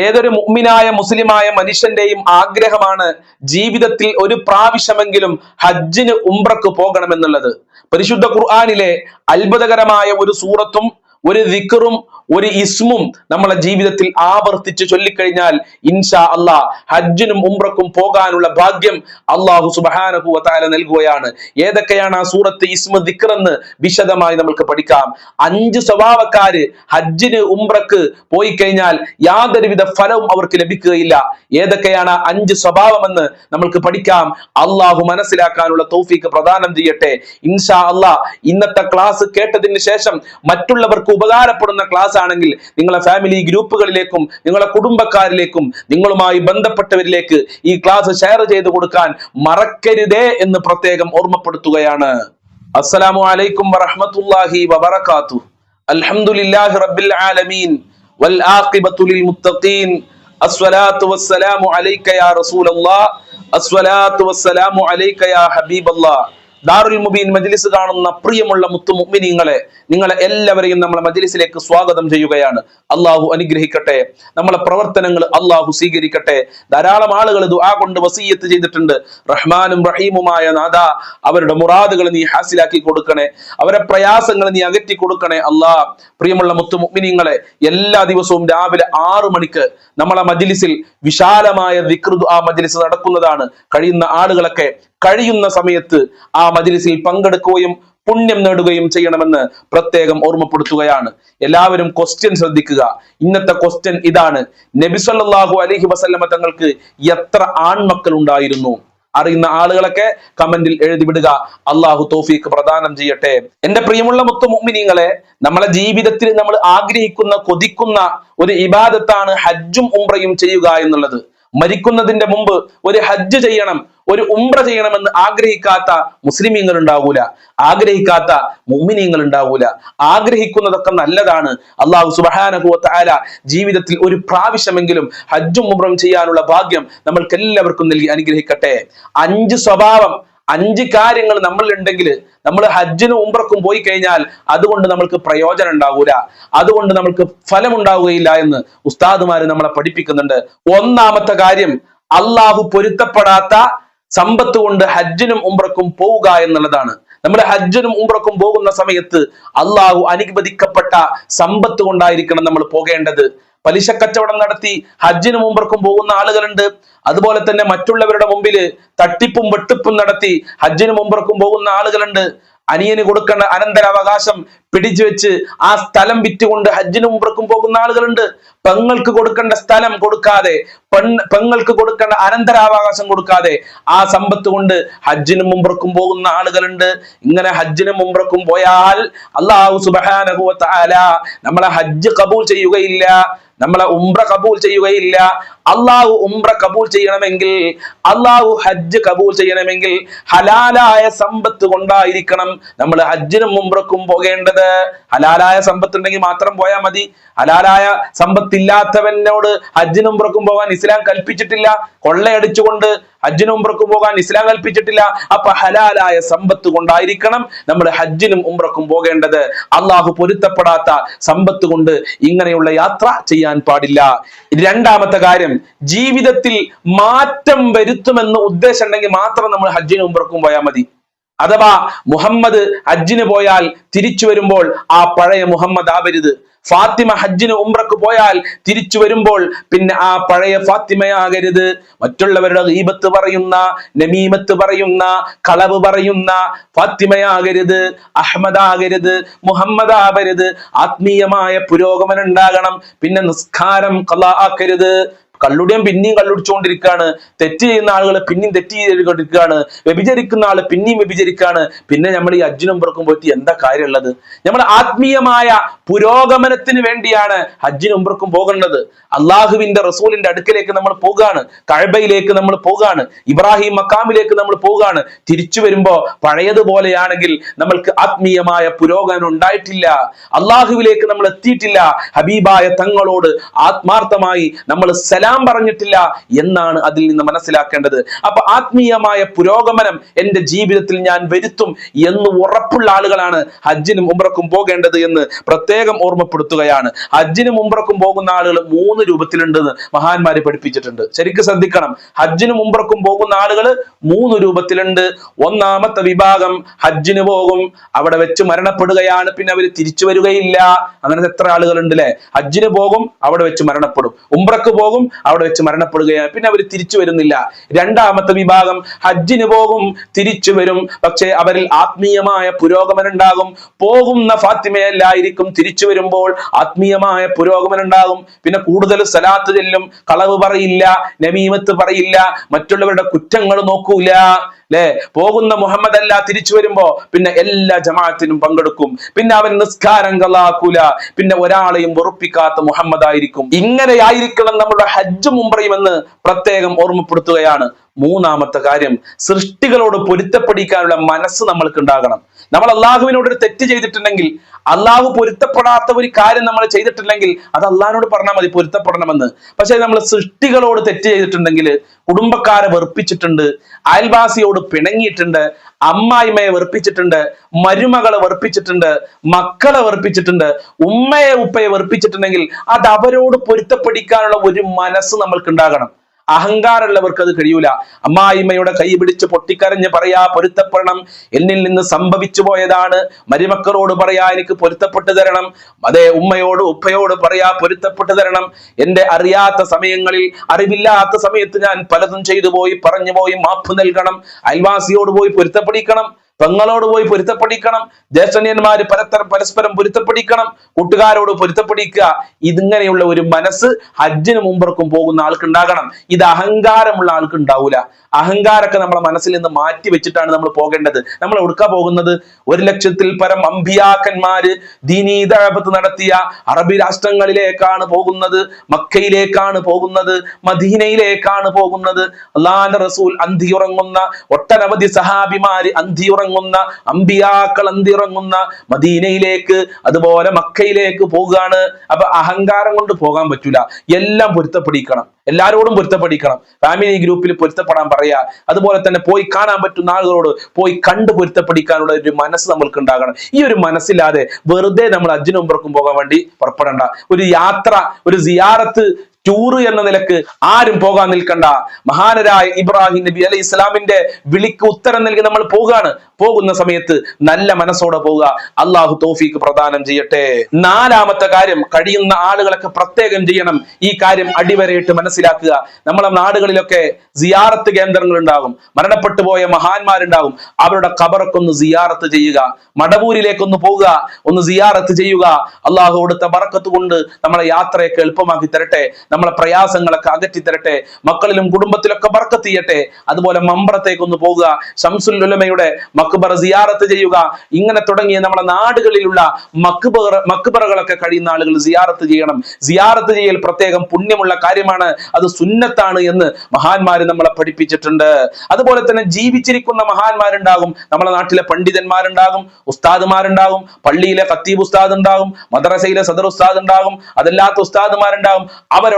ഏതൊരു മുഅ്മിനായ മുസ്ലിമായ മനുഷ്യന്റെയും ആഗ്രഹമാണ് ജീവിതത്തിൽ ഒരു പ്രാവശ്യമെങ്കിലും ഹജ്ജിന് ഉംറക്ക് പോകണമെന്നുള്ളത്. പരിശുദ്ധ ഖുർആാനിലെ അത്ഭുതകരമായ ഒരു സൂറത്തും ഒരു ദിക്കറും ഒരു ഇസ്മും നമ്മളെ ജീവിതത്തിൽ ആവർത്തിച്ച് ചൊല്ലിക്കഴിഞ്ഞാൽ ഇൻഷാ അള്ളാ ഹജ്ജിനും ഉംറക്കും പോകാനുള്ള ഭാഗ്യം അള്ളാഹു സുബഹാനഹു വതാല നൽകുകയാണ്. ഏതൊക്കെയാണ് ആ സൂറത്ത് ഇസ്മ ദിക്റെന്ന് വിശദമായി നമ്മൾക്ക് പഠിക്കാം. അഞ്ച് സ്വഭാവക്കാര് ഹജ്ജിന് ഉംറക്ക് പോയി കഴിഞ്ഞാൽ യാതൊരുവിധ ഫലവും അവർക്ക് ലഭിക്കുകയില്ല. ഏതൊക്കെയാണ് അഞ്ച് സ്വഭാവമെന്ന് നമ്മൾക്ക് പഠിക്കാം. അള്ളാഹു മനസ്സിലാക്കാനുള്ള തൗഫീക്ക് പ്രദാനം ചെയ്യട്ടെ. ഇൻഷാ അള്ളാ ഇന്നത്തെ ക്ലാസ് കേട്ടതിന് ശേഷം മറ്റുള്ളവർക്ക് ഉപകാരപ്പെടുന്ന ക്ലാസ് ആണെങ്കിൽ നിങ്ങളെ ഫാമിലി ഗ്രൂപ്പുകളിലേക്കും നിങ്ങളെ കുടുംബക്കാരിലേക്കും നിങ്ങളുമായി ബന്ധപ്പെട്ടവരിലേക്ക് ഈ ക്ലാസ് ഷെയർ ചെയ്ത് കൊടുക്കാൻ മറക്കരുതേ എന്ന് പ്രത്യേകം ഓർമ്മപ്പെടുത്തുകയാണ്. അസ്സലാമു അലൈക്കും വറഹ്മത്തുള്ളാഹി വബറകാത്തു. അൽഹംദുലില്ലാഹി റബ്ബിൽ ആലമീൻ. വൽ ആഖിബത്തു ലിൽ മുത്തഖീൻ. അസ്സലാത്തു വസ്സലാമു അലൈക യാ റസൂലല്ലാഹ് അസ്സലാത്തു വസ്സലാമു അലൈക യാ ഹബീബല്ലാഹ് ദാറുൽ മുബീൻ മജ്ലിസ് കാണുന്ന പ്രിയമുള്ള മുത്തു മുഗ്മിനിങ്ങളെ നിങ്ങളെ എല്ലാവരെയും നമ്മളെ മജ്ലിസിലേക്ക് സ്വാഗതം ചെയ്യുകയാണ്. അള്ളാഹു അനുഗ്രഹിക്കട്ടെ. നമ്മളെ പ്രവർത്തനങ്ങൾ അള്ളാഹു സ്വീകരിക്കട്ടെ. ധാരാളം ആളുകൾ ദുആ കൊണ്ട് വസീയത്ത് ചെയ്തിട്ടുണ്ട്. റഹ്മാനും റഹീമുമായ നാദ അവരുടെ മുറാദുകൾ നീ ഹാസിലാക്കി കൊടുക്കണേ. അവരെ പ്രയാസങ്ങൾ നീ അകറ്റി കൊടുക്കണേ. അള്ളാഹ് പ്രിയമുള്ള മുത്തു മുഗ്മിനിങ്ങളെ എല്ലാ ദിവസവും രാവിലെ ആറു മണിക്ക് നമ്മളെ മജ്ലിസിൽ വിശാലമായ വികൃതു ആ മജ്ലിസ് നടക്കുന്നതാണ്. കഴിയുന്ന ആളുകളൊക്കെ കഴിയുന്ന സമയത്ത് ആ മജിലിസിൽ പങ്കെടുക്കുകയും പുണ്യം നേടുകയും ചെയ്യണമെന്ന് പ്രത്യേകം ഓർമ്മപ്പെടുത്തുകയാണ്. എല്ലാവരും ക്വസ്റ്റ്യൻ ശ്രദ്ധിക്കുക. ഇന്നത്തെ ക്വസ്റ്റ്യൻ ഇതാണ്. നബി അലഹി വസല്ലമ തങ്ങൾക്ക് എത്ര ആൺമക്കൾ ഉണ്ടായിരുന്നു? അറിയുന്ന ആളുകളൊക്കെ കമന്റിൽ എഴുതി വിടുക. അള്ളാഹു തോഫീക്ക് പ്രദാനം ചെയ്യട്ടെ. എന്റെ പ്രിയമുള്ള മുത്തു മുഅ്മിനീങ്ങളെ നമ്മളെ ജീവിതത്തിൽ നമ്മൾ ആഗ്രഹിക്കുന്ന കൊതിക്കുന്ന ഒരു ഇബാദത്താണ് ഹജ്ജും ഉംറയും ചെയ്യുക എന്നുള്ളത്. മരിക്കുന്നതിന്റെ മുമ്പ് ഒരു ഹജ്ജ് ചെയ്യണം. ഒരു ഉംറ ചെയ്യണമെന്ന് ആഗ്രഹിക്കാത്ത മുസ്ലിമീങ്ങൾ ഉണ്ടാവൂല ആഗ്രഹിക്കാത്ത മുമ്മിനീങ്ങൾ ഉണ്ടാവൂല. ആഗ്രഹിക്കുന്നതൊക്കെ നല്ലതാണ്. അള്ളാഹു സുബഹാനഹുവത്ത ആല ജീവിതത്തിൽ ഒരു പ്രാവശ്യമെങ്കിലും ഹജ്ജും ഉംറയും ചെയ്യാനുള്ള ഭാഗ്യം നമ്മൾക്ക് എല്ലാവർക്കും നൽകി അനുഗ്രഹിക്കട്ടെ. അഞ്ച് സ്വഭാവം അഞ്ച് കാര്യങ്ങൾ നമ്മളിലുണ്ടെങ്കിൽ നമ്മൾ ഹജ്ജിനും ഉംറക്കും പോയി കഴിഞ്ഞാൽ അതുകൊണ്ട് നമ്മൾക്ക് പ്രയോജനം ഉണ്ടാവൂല. അതുകൊണ്ട് നമ്മൾക്ക് ഫലം ഉണ്ടാവുകയില്ല എന്ന് ഉസ്താദുമാര് നമ്മളെ പഠിപ്പിക്കുന്നുണ്ട്. ഒന്നാമത്തെ കാര്യം അള്ളാഹു പൊരുത്തപ്പെടാത്ത സമ്പത്ത് കൊണ്ട് ഹജ്ജിനും ഉംറക്കും പോവുക എന്നുള്ളതാണ്. നമ്മൾ ഹജ്ജിനും ഉംറക്കും പോകുന്ന സമയത്ത് അള്ളാഹു അനുവദിക്കപ്പെട്ട സമ്പത്ത് കൊണ്ടായിരിക്കണം നമ്മൾ പോകേണ്ടത്. പലിശ കച്ചവടം നടത്തി ഹജ്ജിനും ഉംറക്കും പോകുന്ന ആളുകളുണ്ട്. അതുപോലെ തന്നെ മറ്റുള്ളവരുടെ മുമ്പിൽ തട്ടിപ്പും വെട്ടിപ്പും നടത്തി ഹജ്ജിനും ഉംറക്കും പോകുന്ന ആളുകളുണ്ട്. അനിയന് കൊടുക്കേണ്ട അനന്തരാവകാശം പിടിച്ചു വെച്ച് ആ സ്ഥലം വിറ്റുകൊണ്ട് ഹജ്ജിനും ഉംറക്കും പോകുന്ന ആളുകളുണ്ട്. പെങ്ങൾക്ക് കൊടുക്കേണ്ട സ്ഥലം കൊടുക്കാതെ പെൺ പെങ്ങൾക്ക് കൊടുക്കേണ്ട അനന്തരാവകാശം കൊടുക്കാതെ ആ സമ്പത്ത് കൊണ്ട് ഹജ്ജിനും ഉംറക്കും പോകുന്ന ആളുകളുണ്ട്. ഇങ്ങനെ ഹജ്ജിനും ഉംറക്കും പോയാൽ അള്ളാഹു സുബഹാനഹു തആല നമ്മളെ ഹജ്ജ് കബൂൽ ചെയ്യുകയില്ല നമ്മളെ ഉംറ കബൂൽ ചെയ്യുകയില്ല. അള്ളാഹു ഉംറ കബൂൽ ചെയ്യണമെങ്കിൽ അള്ളാഹു ഹജ്ജ് കബൂൽ ചെയ്യണമെങ്കിൽ ഹലാലായ സമ്പത്ത് കൊണ്ടായിരിക്കണം നമ്മൾ ഹജ്ജിനും ഉംറക്കും പോകേണ്ടത്. ഹലാലായ സമ്പത്ത് ഉണ്ടെങ്കിൽ മാത്രം പോയാൽ മതി. ഹലാലായ സമ്പത്തില്ലാത്തവനോട് ഹജ്ജിനും ഉംറക്കും പോകാൻ ഇസ്ലാം കൽപ്പിച്ചിട്ടില്ല. കൊള്ളയടിച്ചുകൊണ്ട് ഹജ്ജിനും ഉംറക്കും പോകാൻ ഇസ്ലാം കൽപ്പിച്ചിട്ടില്ല. അപ്പൊ ഹലാലായ സമ്പത്ത് കൊണ്ടായിരിക്കണം നമ്മൾ ഹജ്ജിനും ഉംറക്കും പോകേണ്ടത്. അള്ളാഹു പൊരുത്തപ്പെടാത്ത സമ്പത്ത് കൊണ്ട് ഇങ്ങനെയുള്ള യാത്ര ചെയ്യാൻ പാടില്ല. രണ്ടാമത്തെ കാര്യം ജീവിതത്തിൽ മാറ്റം വരുത്തുമെന്ന് ഉദ്ദേശം ഉണ്ടെങ്കിൽ മാത്രം നമ്മൾ ഹജ്ജിനും ഉംറക്കും പോയാൽ മതി. അഥവാ മുഹമ്മദ് ഹജ്ജിന് പോയാൽ തിരിച്ചു വരുമ്പോൾ ആ പഴയ മുഹമ്മദ് ആവരുത്. ഫാത്തിമ ഹജ്ജിന് ഉംറക്ക് പോയാൽ തിരിച്ചു വരുമ്പോൾ പിന്നെ ആ പഴയ ഫാത്തിമയാകരുത്. മറ്റുള്ളവരുടെ ഈബത്ത് പറയുന്ന നമീമത്ത് പറയുന്ന കളവ് പറയുന്ന ഫാത്തിമയാകരുത്. അഹമ്മദാകരുത് മുഹമ്മദ് ആവരുത്. ആത്മീയമായ പുരോഗമനം ഉണ്ടാകണം. പിന്നെ നിസ്കാരം കലാ ആക്കരുത്. കള്ളുടിയും പിന്നെയും കള്ളുടിച്ചുകൊണ്ടിരിക്കുകയാണ്. തെറ്റ് ചെയ്യുന്ന ആളുകൾ പിന്നെയും തെറ്റ് ചെയ്തുകൊണ്ടിരിക്കുകയാണ്. വ്യഭിചരിക്കുന്ന ആൾ പിന്നെയും വ്യഭിചരിക്കുകയാണ്. പിന്നെ നമ്മൾ ഈ അജ്ജിനും പുറക്കും പോയിട്ട് എന്താ കാര്യമുള്ളത്? നമ്മൾ ആത്മീയമായ പുരോഗമനത്തിന് വേണ്ടിയാണ് ഹജ്ജിനും ഉംറക്കും പോകേണ്ടത്. അള്ളാഹുവിന്റെ റസൂലിന്റെ അടുക്കലേക്ക് നമ്മൾ പോകുകയാണ് കഴബയിലേക്ക് നമ്മൾ പോകുകയാണ് ഇബ്രാഹിം മക്കാമിലേക്ക് നമ്മൾ പോകുകയാണ് തിരിച്ചു വരുമ്പോ പഴയതുപോലെയാണെങ്കിൽ നമ്മൾക്ക് ആത്മീയമായ പുരോഗമനം ഉണ്ടായിട്ടില്ല. അള്ളാഹുവിലേക്ക് നമ്മൾ എത്തിയിട്ടില്ല ഹബീബായ തങ്ങളോട് ആത്മാർത്ഥമായി നമ്മൾ സലാം ഇസ്ലാം പറഞ്ഞിട്ടില്ല എന്നാണ് അതിൽ നിന്ന് മനസ്സിലാക്കേണ്ടത്. അപ്പൊ ആത്മീയമായ പുരോഗമനം എന്റെ ജീവിതത്തിൽ ഞാൻ വരുത്തും എന്ന് ഉറപ്പുള്ള ആളുകളാണ് ഹജ്ജിനും ഉംറക്കും പോകേണ്ടത് എന്ന് പ്രത്യേകം ഓർമ്മപ്പെടുത്തുകയാണ്. ഹജ്ജിനും ഉംറക്കും പോകുന്ന ആളുകൾ മൂന്ന് രൂപത്തിലുണ്ടെന്ന് മഹാന്മാര് പഠിപ്പിച്ചിട്ടുണ്ട്. ശരിക്കും ശ്രദ്ധിക്കണം. ഹജ്ജിനും ഉംറക്കും പോകുന്ന ആളുകൾ മൂന്ന് രൂപത്തിലുണ്ട്. ഒന്നാമത്തെ വിഭാഗം ഹജ്ജിന് പോകും. അവിടെ വെച്ച് മരണപ്പെടുകയാണ്. പിന്നെ അവർ തിരിച്ചു വരികയില്ല. അങ്ങനത്തെ എത്ര ആളുകളുണ്ട് അല്ലെ ഹജ്ജിന് പോകും അവിടെ വെച്ച് മരണപ്പെടും. ഉംറക്ക് പോകും അവിടെ വെച്ച് മരണപ്പെടുകയാണ്. പിന്നെ അവർ തിരിച്ചു വരുന്നില്ല. രണ്ടാമത്തെ വിഭാഗം ഹജ്ജിന് പോകും തിരിച്ചു വരും. പക്ഷേ അവരിൽ ആത്മീയമായ പുരോഗമനം ഉണ്ടാകും പോകുന്ന ഫാത്തിമയല്ലായിരിക്കും തിരിച്ചു വരുമ്പോൾ ആത്മീയമായ പുരോഗമനം ഉണ്ടാകും പിന്നെ കൂടുതൽ സലാത്ത് ചെല്ലും കളവ് പറയില്ല നമീമത്ത് പറയില്ല മറ്റുള്ളവരുടെ കുറ്റങ്ങൾ നോക്കൂല. ല്ലേ? പോകുന്ന മുഹമ്മദ് അല്ല തിരിച്ചു വരുമ്പോ പിന്നെ എല്ലാ ജമാഅത്തിനും പങ്കെടുക്കും. പിന്നെ അവൻ നിസ്കാരം കളാക്കൂല പിന്നെ ഒരാളെയും വെറുപ്പിക്കാത്ത മുഹമ്മദ് ആയിരിക്കും ഇങ്ങനെയായിരിക്കണം നമ്മുടെ ഹജ്ജ് മുംബ്രയും എന്ന് പ്രത്യേകം ഓർമ്മപ്പെടുത്തുകയാണ് മൂന്നാമത്തെ കാര്യം സൃഷ്ടികളോട് പൊരുത്തപ്പെടിക്കാനുള്ള മനസ്സ് നമ്മൾക്ക് ഉണ്ടാകണം. നമ്മൾ അള്ളാഹുവിനോട് ഒരു തെറ്റ് ചെയ്തിട്ടുണ്ടെങ്കിൽ അള്ളാഹു പൊരുത്തപ്പെടാത്ത ഒരു കാര്യം നമ്മൾ ചെയ്തിട്ടില്ലെങ്കിൽ അത് അള്ളാഹിനോട് പറഞ്ഞാൽ മതി പൊരുത്തപ്പെടണമെന്ന്. പക്ഷെ നമ്മൾ സൃഷ്ടികളോട് തെറ്റ് ചെയ്തിട്ടുണ്ടെങ്കിൽ കുടുംബക്കാരെ വെറുപ്പിച്ചിട്ടുണ്ട് അയൽവാസിയോട് പിണങ്ങിയിട്ടുണ്ട് അമ്മായിമ്മയെ വെറുപ്പിച്ചിട്ടുണ്ട് മരുമകളെ വെറുപ്പിച്ചിട്ടുണ്ട് മക്കളെ വെറുപ്പിച്ചിട്ടുണ്ട് ഉമ്മയെ ഉപ്പയെ വെറുപ്പിച്ചിട്ടുണ്ടെങ്കിൽ അത് അവരോട് പൊരുത്തപ്പെടിക്കാനുള്ള ഒരു മനസ്സ് നമ്മൾക്ക് ഉണ്ടാകണം. അഹങ്കാരമുള്ളവർക്ക് അത് കഴിയൂല. അമ്മായിമ്മയുടെ കൈ പിടിച്ച് പൊട്ടിക്കരഞ്ഞ് പറയാ പൊരുത്തപ്പെടണം. എന്നിൽ നിന്ന് സംഭവിച്ചു പോയതാണ്. മരുമക്കളോട് പറയാ എനിക്ക് പൊരുത്തപ്പെട്ടു തരണം. അതേ ഉമ്മയോട് ഉപ്പയോട് പറയാ പൊരുത്തപ്പെട്ടു തരണം. എന്റെ അറിയാത്ത സമയങ്ങളിൽ അറിവില്ലാത്ത സമയത്ത് ഞാൻ പലതും ചെയ്തു പോയി പറഞ്ഞു പോയി മാപ്പ് നൽകണം. അയൽവാസിയോട് പോയി പൊരുത്തപ്പെടിക്കണം. പെങ്ങളോട് പോയി പൊരുത്തപ്പെടിക്കണം. ജ്യേഷ്ഠന്യന്മാര് പരസ്പരം പരസ്പരം പൊരുത്തപ്പെടിക്കണം. കൂട്ടുകാരോട് പൊരുത്തപ്പെടിക്കുക. ഇതിങ്ങനെയുള്ള ഒരു മനസ്സ് ഹജ്ജിന് മുമ്പർക്കും പോകുന്ന ആൾക്ക് ഉണ്ടാകണം ഇത് അഹങ്കാരമുള്ള ആൾക്ക് ഉണ്ടാവൂല അഹങ്കാരമൊക്കെ നമ്മളെ മനസ്സിൽ നിന്ന് മാറ്റി വെച്ചിട്ടാണ് നമ്മൾ പോകേണ്ടത്. നമ്മൾ എവിടുക്ക പോകുന്നത്? ഒരു ലക്ഷത്തിൽ പരം അമ്പിയാക്കന്മാര് ദീനീതഴപത്ത് നടത്തിയ അറബി രാഷ്ട്രങ്ങളിലേക്കാണ് പോകുന്നത്. മക്കയിലേക്കാണ് പോകുന്നത്. മദീനയിലേക്കാണ് പോകുന്നത്. അള്ളാന്റെ റസൂൽ അന്തിയുറങ്ങുന്ന ഒട്ടനവധി സഹാബിമാര് അന്തിയുറങ്ങുന്ന അമ്പിയാക്കൾ എന്തിറങ്ങുന്ന മദീനയിലേക്ക് അതുപോലെ മക്കയിലേക്ക് പോവുകയാണ്. അപ്പൊ അഹങ്കാരം കൊണ്ട് പോകാൻ പറ്റൂല. എല്ലാം പൊരുത്തപ്പെടിക്കണം. എല്ലാരോടും പൊരുത്തപ്പെടിക്കണം. ഫാമിലി ഗ്രൂപ്പിൽ പൊരുത്തപ്പെടാൻ പറയാ. അതുപോലെ തന്നെ പോയി കാണാൻ പറ്റുന്ന ആളുകളോട് പോയി കണ്ട് പൊരുത്തപ്പെടിക്കാനുള്ള ഒരു മനസ്സ് നമ്മൾക്ക് ഉണ്ടാകണം. ഈ ഒരു മനസ്സില്ലാതെ വെറുതെ നമ്മൾ അജ്ജിനും ഉമ്പർക്കും പോകാൻ വേണ്ടി പുറപ്പെടേണ്ട. ഒരു യാത്ര ഒരു സിയാറത്ത് ടൂറ് എന്ന നിലയ്ക്ക് ആരും പോകാൻ നിൽക്കണ്ട. മഹാനരായ ഇബ്രാഹിം നബി അലൈഹി ഇസ്ലാമിന്റെ വിളിക്ക് ഉത്തരം നൽകി നമ്മൾ പോകുകയാണ്. പോകുന്ന സമയത്ത് നല്ല മനസ്സോടെ പോവുക അള്ളാഹു തോഫീക്ക് പ്രദാനം ചെയ്യട്ടെ. നാലാമത്തെ കാര്യം കഴിയുന്ന ആളുകളൊക്കെ പ്രത്യേകം ചെയ്യണം. ഈ കാര്യം അടിവരയിട്ട് മനസ്സിലാക്കുക. നമ്മളെ നാടുകളിലൊക്കെ സിയാറത്ത് കേന്ദ്രങ്ങൾ ഉണ്ടാകും മരണപ്പെട്ടു പോയ മഹാന്മാരുണ്ടാകും. അവരുടെ ഖബറൊക്കെ ഒന്ന് സിയാറത്ത് ചെയ്യുക. മടവൂരിലേക്കൊന്ന് പോവുക. ഒന്ന് സിയാറത്ത് ചെയ്യുക. അള്ളാഹു കൊടുത്ത ബറക്കത്ത് കൊണ്ട് നമ്മളെ യാത്രയൊക്കെ എളുപ്പമാക്കി തരട്ടെ. നമ്മളെ പ്രയാസങ്ങളൊക്കെ അകറ്റി തരട്ടെ മക്കളിലും കുടുംബത്തിലൊക്കെ ബർക്കത്ത് ചെയ്യട്ടെ അതുപോലെ മമ്പറത്തേക്ക് ഒന്ന് ഷംസുൽ ഉലമയുടെ മക്ബറ സിയാറത്ത് ചെയ്യുക ഇങ്ങനെ തുടങ്ങിയ നമ്മുടെ നാടുകളിലുള്ള മക്ബറ മക്ബറകളൊക്കെ കഴിയുന്ന ആളുകൾ സിയാറത്ത് ചെയ്യണം. സിയാറത്ത് ചെയ്യൽ പ്രത്യേകം പുണ്യമുള്ള കാര്യമാണ് അത് സുന്നത്താണ് എന്ന് മഹാന്മാര് നമ്മളെ പഠിപ്പിച്ചിട്ടുണ്ട്. അതുപോലെ തന്നെ ജീവിച്ചിരിക്കുന്ന മഹാന്മാരുണ്ടാകും നമ്മളെ നാട്ടിലെ പണ്ഡിതന്മാരുണ്ടാകും ഉസ്താദുമാരുണ്ടാകും പള്ളിയിലെ ഖത്തീബ് ഉസ്താദ് ഉണ്ടാകും മദ്രസയിലെ സദർ ഉസ്താദ് ഉണ്ടാകും അതല്ലാത്ത ഉസ്താദുമാരുണ്ടാകും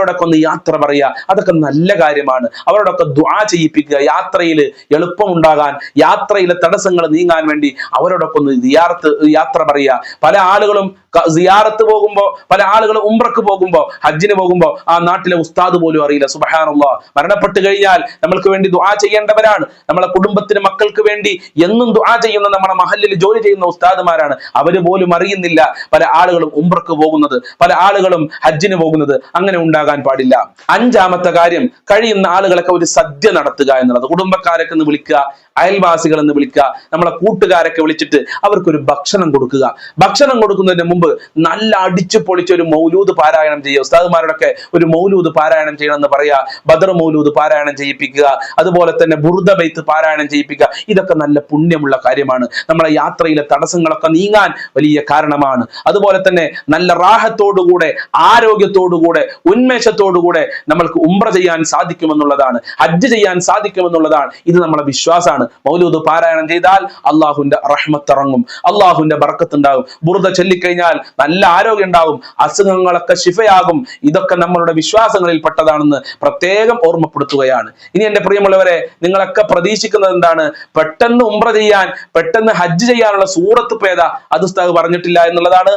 അവരോടൊക്കെ ഒന്ന് യാത്ര പറയുക അതൊക്കെ നല്ല കാര്യമാണ്. അവരോടൊക്കെ ദ്വാ ചെയ്യിപ്പിക്കുക യാത്രയിൽ എളുപ്പമുണ്ടാകാൻ യാത്രയിലെ തടസ്സങ്ങൾ നീങ്ങാൻ വേണ്ടി അവരോടൊക്കെ ഒന്ന് സിയാറത്ത് യാത്ര പറയുക. പല ആളുകളും സിയാറത്ത് പോകുമ്പോ പല ആളുകൾ ഉംറക്ക് പോകുമ്പോ ഹജ്ജിന് പോകുമ്പോ ആ നാട്ടിലെ ഉസ്താദ് പോലും അറിയില്ല. സുബഹാനുള്ള മരണപ്പെട്ട് കഴിഞ്ഞാൽ നമ്മൾക്ക് വേണ്ടി ദുആ ചെയ്യേണ്ടവരാണ്. നമ്മളെ കുടുംബത്തിന് മക്കൾക്ക് വേണ്ടി എന്നും ദുആ ചെയ്യുന്ന നമ്മുടെ മഹല്ലിൽ ജോലി ചെയ്യുന്ന ഉസ്താദുമാരാണ്. അവർ പോലും അറിയുന്നില്ല പല ആളുകളും ഉംറക്ക് പോകുന്നത് പല ആളുകളും ഹജ്ജിന് പോകുന്നത്. അങ്ങനെ ഉണ്ടാകാൻ പാടില്ല. അഞ്ചാമത്തെ കാര്യം കഴിയുന്ന ആളുകളൊക്കെ ഒരു സദ്യ നടത്തുക എന്നുള്ളത്. കുടുംബക്കാരൊക്കെ എന്ന് വിളിക്കുക അയൽവാസികൾ എന്ന് വിളിക്കുക നമ്മളെ കൂട്ടുകാരൊക്കെ വിളിച്ചിട്ട് അവർക്കൊരു ഭക്ഷണം കൊടുക്കുക. ഭക്ഷണം കൊടുക്കുന്നതിന് മുമ്പ് നല്ല അടിച്ചു പൊളിച്ച ഒരു മൗലൂദ് പാരായണം ചെയ്യുക. ഉസ്താദുമാരോടൊക്കെ ഒരു മൗലൂദ് പാരായണം ചെയ്യണം എന്ന് പറയാ ബദർ മൗലൂദ് പാരായണം ചെയ്യിപ്പിക്കുക. അതുപോലെ തന്നെ ബുർദ ബൈത്ത് പാരായണം ചെയ്യിപ്പിക്കുക. ഇതൊക്കെ നല്ല പുണ്യമുള്ള കാര്യമാണ്. നമ്മളെ യാത്രയിലെ തടസ്സങ്ങളൊക്കെ നീങ്ങാൻ വലിയ കാരണമാണ്. അതുപോലെ തന്നെ നല്ല റാഹത്തോടുകൂടെ ആരോഗ്യത്തോടുകൂടെ ഉന്മേഷത്തോടുകൂടെ നമ്മൾക്ക് ഉംറ ചെയ്യാൻ സാധിക്കുമെന്നുള്ളതാണ്. ഹജ്ജ് ചെയ്യാൻ സാധിക്കുമെന്നുള്ളതാണ്. ഇത് നമ്മളെ വിശ്വാസമാണ്. മൗലൂദ് പാരായണം ചെയ്താൽ അള്ളാഹുന്റെ റഹ്മത്ത് ഇറങ്ങും. അള്ളാഹുവിന്റെ ബർക്കത്ത് ഉണ്ടാകും. ബുറുദ ചൊല്ലിക്കഴിഞ്ഞാൽ ചെയ്താൽ നല്ല ആരോഗ്യം ഉണ്ടാവും അസുഖങ്ങളൊക്കെ ശിഫയാകും. ഇതൊക്കെ നമ്മളുടെ വിശ്വാസങ്ങളിൽ പെട്ടതാണെന്ന് പ്രത്യേകം ഓർമ്മപ്പെടുത്തുകയാണ്. ഇനി എന്റെ പ്രിയമുള്ളവരെ നിങ്ങളൊക്കെ പ്രതീക്ഷിക്കുന്നത് എന്താണ്? പെട്ടെന്ന് ഉംറ ചെയ്യാൻ പെട്ടെന്ന് ഹജ്ജ് ചെയ്യാനുള്ള സൂറത്ത് പേത അത് പറഞ്ഞിട്ടില്ല എന്നുള്ളതാണ്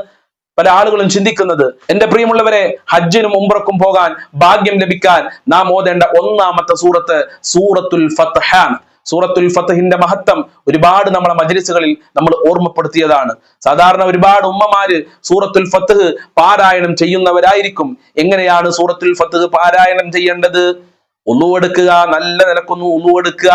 പല ആളുകളും ചിന്തിക്കുന്നത്. എന്റെ പ്രിയമുള്ളവരെ ഹജ്ജിനും ഉംറക്കും പോകാൻ ഭാഗ്യം ലഭിക്കാൻ നാം ഓതേണ്ട ഒന്നാമത്തെ സൂറത്ത് സൂറത്തുൽ ഫത്ഹാൻ സൂറത്തുൽ ഫത്തഹിന്റെ മഹത്വം ഒരുപാട് നമ്മളെ മജ്ലിസുകളിൽ നമ്മൾ ഓർമ്മപ്പെടുത്തിയതാണ്. സാധാരണ ഒരുപാട് ഉമ്മമാര് സൂറത്തുൽ ഫത്തഹ് പാരായണം ചെയ്യുന്നവരായിരിക്കും. എങ്ങനെയാണ് സൂറത്തുൽ ഫത്തഹ് പാരായണം ചെയ്യേണ്ടത്? ഒന്നുവെടുക്കുക നല്ല നിലക്കൊന്ന് ഉള്ളുവെടുക്കുക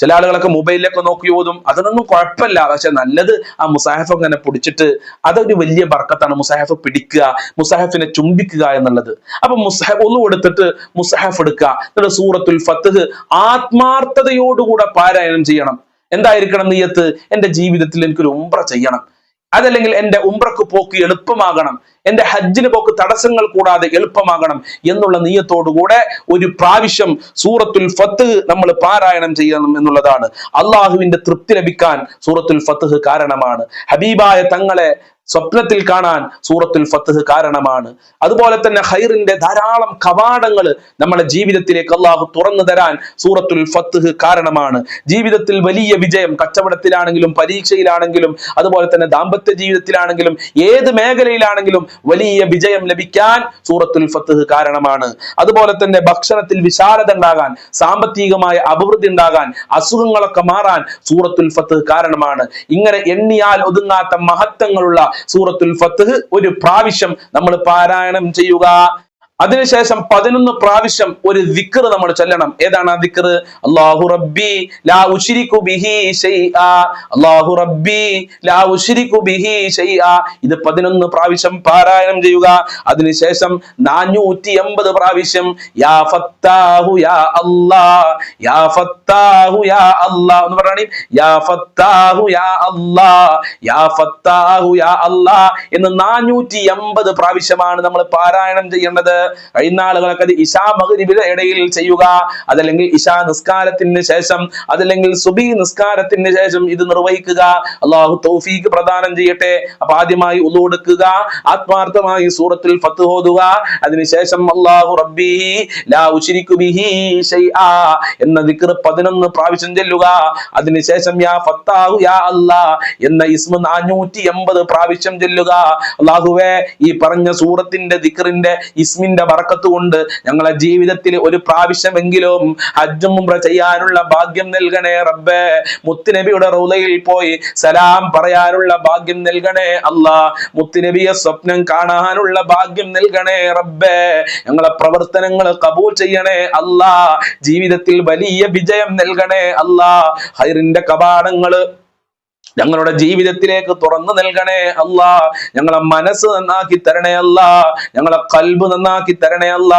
ചില ആളുകളൊക്കെ മൊബൈലിലൊക്കെ നോക്കി ഓതും. അതൊന്നും കുഴപ്പമില്ല. പക്ഷെ നല്ലത് ആ മുസാഹഫ് അങ്ങനെ പിടിച്ചിട്ട് അതൊരു വലിയ ബർക്കത്താണ് മുസാഹഫ് പിടിക്കുക മുസാഹഫിനെ ചുംബിക്കുക എന്നുള്ളത്. അപ്പൊ മുസാഹഫ് ഒന്നും എടുത്തിട്ട് മുസാഹഫ് എടുക്കുക. എന്നിട്ട് സൂറത്തുൽ ഫത്തഹ് ആത്മാർത്ഥതയോടുകൂടെ പാരായണം ചെയ്യണം. എന്തായിരിക്കണം നീയത്ത്? എന്റെ ജീവിതത്തിൽ എനിക്കൊരു ഉംറ ചെയ്യണം. അതല്ലെങ്കിൽ എന്റെ ഉംറക്ക് പോക്ക് എളുപ്പമാകണം. എന്റെ ഹജ്ജിന് പോക്ക് തടസ്സങ്ങൾ കൂടാതെ എളുപ്പമാകണം എന്നുള്ള നീയത്തോടുകൂടെ ഒരു പ്രാവശ്യം സൂറത്തുൽ ഫത്ത് നമ്മൾ പാരായണം ചെയ്യണം എന്നുള്ളതാണ്. അള്ളാഹുവിന്റെ തൃപ്തി ലഭിക്കാൻ സൂറത്തുൽ ഫത്ത് കാരണമാണ്. ഹബീബായ തങ്ങളെ സ്വപ്നത്തിൽ കാണാൻ സൂറത്തുൽ ഫത്ത് കാരണമാണ്. അതുപോലെ തന്നെ ഹൈറിന്റെ ധാരാളം കവാടങ്ങൾ നമ്മുടെ ജീവിതത്തിലേക്ക് അള്ളാഹു തുറന്നു തരാൻ സൂറത്തുൽ ഫത്ത് കാരണമാണ്. ജീവിതത്തിൽ വലിയ വിജയം കച്ചവടത്തിലാണെങ്കിലും പരീക്ഷയിലാണെങ്കിലും അതുപോലെ തന്നെ ദാമ്പത്യ ജീവിതത്തിലാണെങ്കിലും ഏത് മേഖലയിലാണെങ്കിലും വലിയ വിജയം ലഭിക്കാൻ സൂറത്തുൽ ഫത്ത് കാരണമാണ്. അതുപോലെ തന്നെ ഭക്ഷണത്തിൽ വിശാലത ഉണ്ടാകാൻ സാമ്പത്തികമായ അഭിവൃദ്ധി ഉണ്ടാകാൻ അസുഖങ്ങളൊക്കെ മാറാൻ സൂറത്തുൽ ഫത്ത് കാരണമാണ്. ഇങ്ങനെ എണ്ണിയാൽ ഒതുങ്ങാത്ത മഹത്വങ്ങളുള്ള സൂറത്തുൽ ഫത്ത് ഒരു പ്രാവശ്യം നമ്മൾ പാരായണം ചെയ്യുക. അതിനുശേഷം പതിനൊന്ന് പ്രാവശ്യം ഒരു ദിക്കർ നമ്മൾ ചൊല്ലണം. ഏതാണ് ആ ദിക്കർ അല്ലാഹു റബ്ബി ലാ ഉഷിരിക്കു ബിഹി അള്ളാഹു റബ്ബി ലാ ഉഷിരിക്കു ബിഹി ഇത് പതിനൊന്ന് പ്രാവശ്യം പാരായണം ചെയ്യുക. അതിനുശേഷം നാനൂറ്റി എൺപത് പ്രാവശ്യം യാ ഫത്താഹു യാ അല്ലാ യാ ഫത്താഹു യാ അല്ലാ എന്ന് പറയണേ യാ ഫത്താഹു യാ അല്ലാ യാ ഫത്താഹു യാ അല്ലാ എന്ന് നാനൂറ്റി എൺപത് പ്രാവശ്യമാണ് നമ്മൾ പാരായണം ചെയ്യേണ്ടത്. കഴിയുന്ന ആളുകളൊക്കെ അത് ഇശാ മകരിബിന്റെ ഇടയിൽ ചെയ്യുക. അതല്ലെങ്കിൽ ഇഷാ നിസ്കാരത്തിന് ശേഷം അതല്ലെങ്കിൽ സുബി നിസ്കാരത്തിന് ശേഷം ഇത് നിർവഹിക്കുക. അള്ളാഹു തൗഫീഖ് പ്രദാനം ചെയ്യട്ടെ. അപ്പൊ ആദ്യമായി ഉള്ളൊടുക്കുക ആത്മാർത്ഥമായി സൂറത്തിൽ ഫത്ത് ഓതുക. അതിനുശേഷം അള്ളാഹു റബ്ബി ലാ ഉശ്രികു ബിഹി ഷൈആ എന്ന ദിക്ർ പതിനൊന്ന് പ്രാവശ്യം ചെല്ലുക. അതിനുശേഷം യാ ഫത്താഹു യാ അല്ലാ എന്ന ഇസ്മ നാനൂറ്റി എൺപത് പ്രാവശ്യം ചെല്ലുക. അള്ളാഹുവേ ഈ പറഞ്ഞ സൂറത്തിന്റെ ദിക്റിന്റെ ഇസ്മിന്റെ ബറക്കത്ത് കൊണ്ട് ഞങ്ങളെ ജീവിതത്തിൽ ഒരു പ്രാവശ്യമെങ്കിലും ഹജ്ജും ഉംറ ചെയ്യാനുള്ള ഭാഗ്യം നൽകണേ റബ്ബേ. മുത്തുനബിയുടെ റൗലയിൽ പോയി സലാം പറയാനുള്ള ഭാഗ്യം നൽകണേ അല്ലാ. മുത്തുനബിയെ സ്വപ്നം കാണാനുള്ള ഭാഗ്യം നൽകണേ റബ്ബേ. ഞങ്ങളെ പ്രവർത്തനങ്ങൾ കബൂൽ ചെയ്യണേ അല്ലാ. ജീവിതത്തിൽ വലിയ വിജയം നൽകണേ അല്ലാ. ഹൈറിന്റെ കവാടങ്ങൾ ഞങ്ങളുടെ ജീവിതത്തിലേക്ക് തുറന്നു നൽകണേ അല്ല. ഞങ്ങളെ മനസ്സ് നന്നാക്കി തരണേ അല്ല. ഞങ്ങളെ കൽബ് നന്നാക്കി തരണേ അല്ല.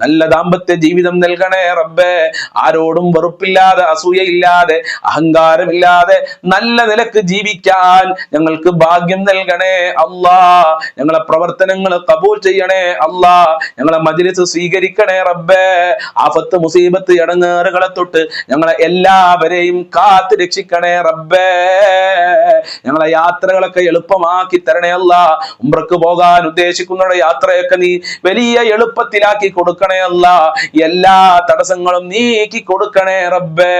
നല്ല ദാമ്പത്യ ജീവിതം നൽകണേ റബ്ബേ. ആരോടും വെറുപ്പില്ലാതെ അസൂയയില്ലാതെ അഹങ്കാരമില്ലാതെ നല്ല നിലയ്ക്ക് ജീവിക്കാൻ ഞങ്ങൾക്ക് ഭാഗ്യം നൽകണേ അല്ലാ. ഞങ്ങളെ പ്രവർത്തനങ്ങൾ കബൂൽ ചെയ്യണേ അല്ലാ. ഞങ്ങളെ മജിലിസ് സ്വീകരിക്കണേ റബ്ബേ. ആഫത്ത് മുസീബത്ത് ഇടങ്ങേറുകളെ തൊട്ട് ഞങ്ങളെ എല്ലാവരെയും കാത്തു രക്ഷിക്കണേ റബ്ബേ. ഞങ്ങളെ യാത്രകളൊക്കെ എളുപ്പമാക്കി തരണേ അല്ല ഉംറക്ക് പോകാൻ ഉദ്ദേശിക്കുന്നവരുടെ യാത്രയൊക്കെ നീ വലിയ എളുപ്പത്തിലാക്കി കൊടുക്കണേ അല്ല എല്ലാ തടസ്സങ്ങളും നീക്കി കൊടുക്കണേ റബ്ബേ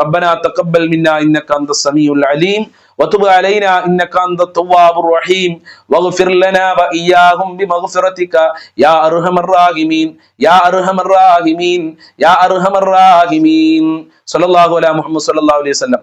റബ്ബന തഖബ്ബൽ മിന്ന ഇന്നക അന്ത സമീഉൽ അലീം وتب علينا انك انت التواب الرحيم واغفر لنا واياهم بمغفرتك يا ارحم الراحمين يا ارحم الراحمين يا ارحم الراحمين صلى الله على محمد صلى الله عليه وسلم